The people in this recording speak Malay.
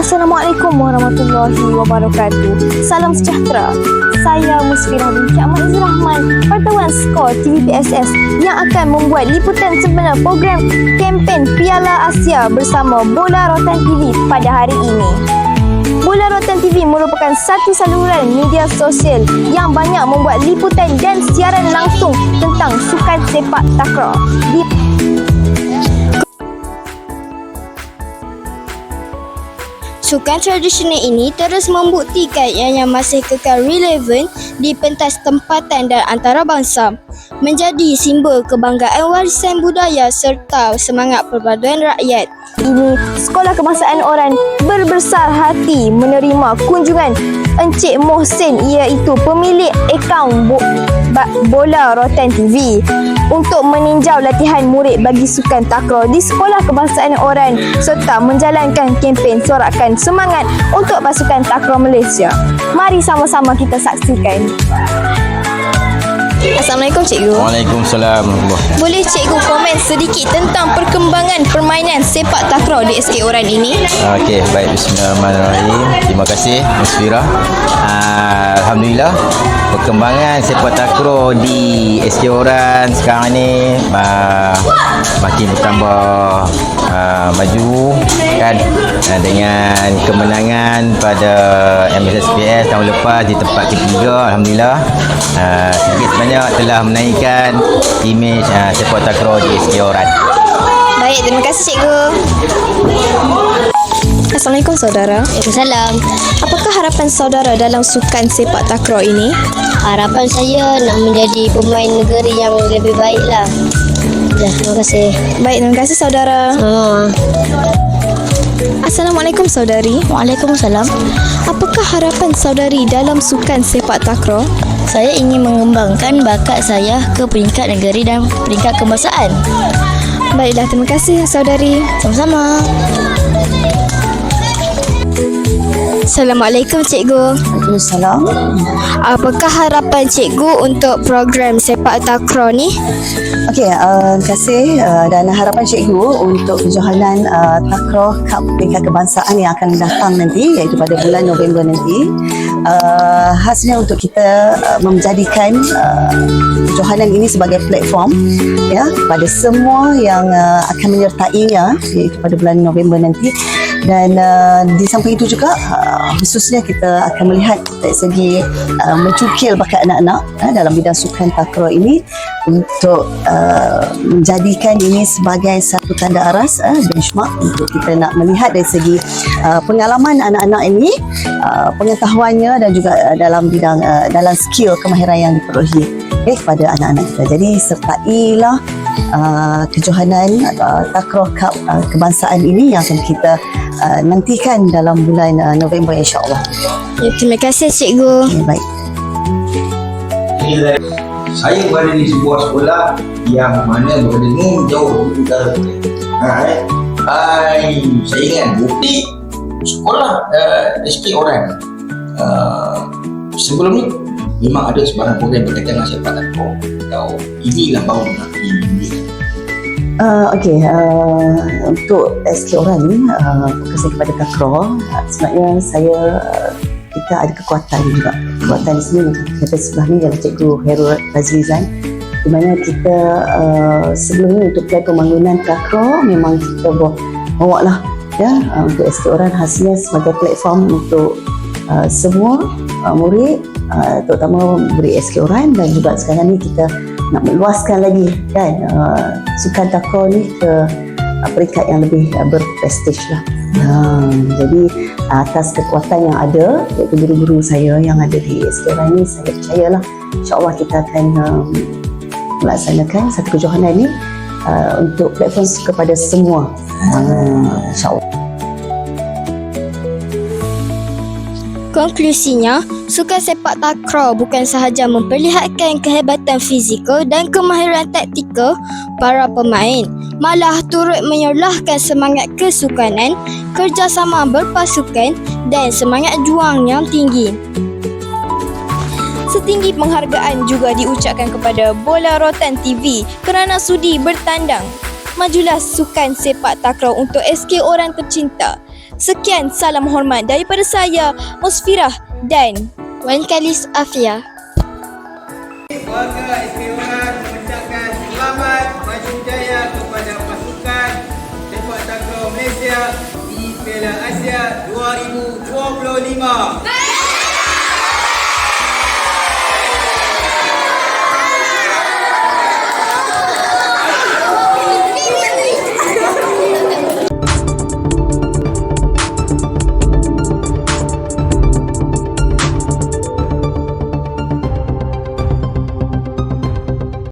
Assalamualaikum warahmatullahi wabarakatuh. Salam sejahtera. Saya Musfirah binti Ahmad Izzul Rahman, wartawan skor TVPSS yang akan membuat liputan sebenar program kempen Piala Asia bersama Bola Rotan TV pada hari ini. Bola Rotan TV merupakan satu saluran media sosial yang banyak membuat liputan dan siaran langsung tentang sukan sepak takraw. Di Sukan tradisional ini terus membuktikan ianya masih kekal relevan di pentas tempatan dan antarabangsa, menjadi simbol kebanggaan warisan budaya serta semangat perpaduan rakyat. Ini Sekolah Kebangsaan Oran berbesar hati menerima kunjungan Encik Mohsin iaitu pemilik akaun bo- ba- bola Rotan TV untuk meninjau latihan murid bagi sukan takraw di Sekolah Kebangsaan Oran serta menjalankan kempen sorakan semangat untuk pasukan takraw Malaysia. Mari sama-sama kita saksikan. Assalamualaikum cikgu. Waalaikumsalam Boleh cikgu komen sedikit tentang perkembangan permainan sepak takraw di SK Oran ini? Okey, baik Bismillahirrahmanirrahim. Terima kasih Ms. Ah, Alhamdulillah perkembangan sepak takraw di SK Oran sekarang ni ah, makin bertambah ah, maju kan Ah, dengan kemenangan pada MSSPS tahun lepas di tempat ketiga Alhamdulillah ah, sedikit sebanyak telah menaikkan imej ah, sepak takraw di SK Oran. Baik, terima kasih cikgu. Assalamualaikum saudara. Waalaikumsalam. Apakah harapan saudara dalam sukan sepak takraw ini? Harapan saya nak menjadi pemain negeri yang lebih baik lah. Ya, terima kasih. Baik, terima kasih saudara. Oh. Assalamualaikum saudari. Waalaikumsalam. Apakah harapan saudari dalam sukan sepak takraw? Saya ingin mengembangkan bakat saya ke peringkat negeri dan peringkat kebangsaan. Baiklah, terima kasih saudari. Sama-sama. Assalamualaikum cikgu. Waalaikumsalam. Apakah harapan cikgu untuk program sepak takraw ni? Okey, uh, terima kasih uh, dan harapan cikgu untuk kejohanan uh, Takraw Cup Peringkat Kebangsaan yang akan datang nanti iaitu pada bulan November nanti. Uh, khasnya untuk kita uh, menjadikan uh, kejohanan ini sebagai platform ya pada semua yang uh, akan menyertainya iaitu pada bulan November nanti dan uh, di samping itu juga uh, khususnya kita akan melihat dari segi uh, mencukil bakat anak-anak uh, dalam bidang sukan takraw ini untuk uh, menjadikan ini sebagai satu tanda aras uh, benchmark untuk kita nak melihat dari segi uh, pengalaman anak-anak ini uh, pengetahuannya dan juga uh, dalam bidang uh, dalam skill kemahiran yang diperolehi okay, kepada anak-anak kita. Jadi sertailah uh, kejohanan uh, takraw cup uh, kebangsaan ini yang akan kita uh, nantikan dalam bulan uh, November insyaAllah Ya, terima kasih cikgu. okay, baik saya berada di sebuah sekolah yang mana berada jauh di utara Kuala. Ha, eh. Hai, saya ingat bukti sekolah uh, SK orang. Uh, sebelum ni memang ada sebarang program berkaitan dengan sepak takraw. Atau inilah baru nak ini. Uh, Okey, uh, untuk SK orang ni uh, saya kepada takraw. Uh, sebenarnya saya uh, kita ada kekuatan juga. Kekuatan di sini kata sebelah ni adalah Cikgu Herul Razrizan di mana kita uh, sebelum ni untuk plan pembangunan takraw memang kita bawa, bawa lah ya uh, untuk SK orang hasilnya sebagai platform untuk uh, semua uh, murid uh, terutama murid SK orang dan juga sekarang ni kita nak meluaskan lagi kan uh, sukan takraw ni ke uh, peringkat yang lebih uh, berprestij lah. Ha, jadi atas kekuatan yang ada iaitu guru-guru saya yang ada di SK ni saya percayalah insyaAllah kita akan um, melaksanakan satu kejohanan ni uh, untuk platform kepada semua uh, insyaAllah Konklusinya, sukan sepak takraw bukan sahaja memperlihatkan kehebatan fizikal dan kemahiran taktikal para pemain, malah turut menyerlahkan semangat kesukanan, kerjasama berpasukan dan semangat juang yang tinggi. Setinggi penghargaan juga diucapkan kepada Bola Rotan TV kerana sudi bertandang. Majulah sukan sepak takraw untuk SK orang tercinta. Sekian salam hormat daripada saya, Musfirah dan Wan Kalis Afia. Warga SK1 mengucapkan selamat maju jaya kepada pasukan sepak takraw Malaysia di Piala Asia 2025.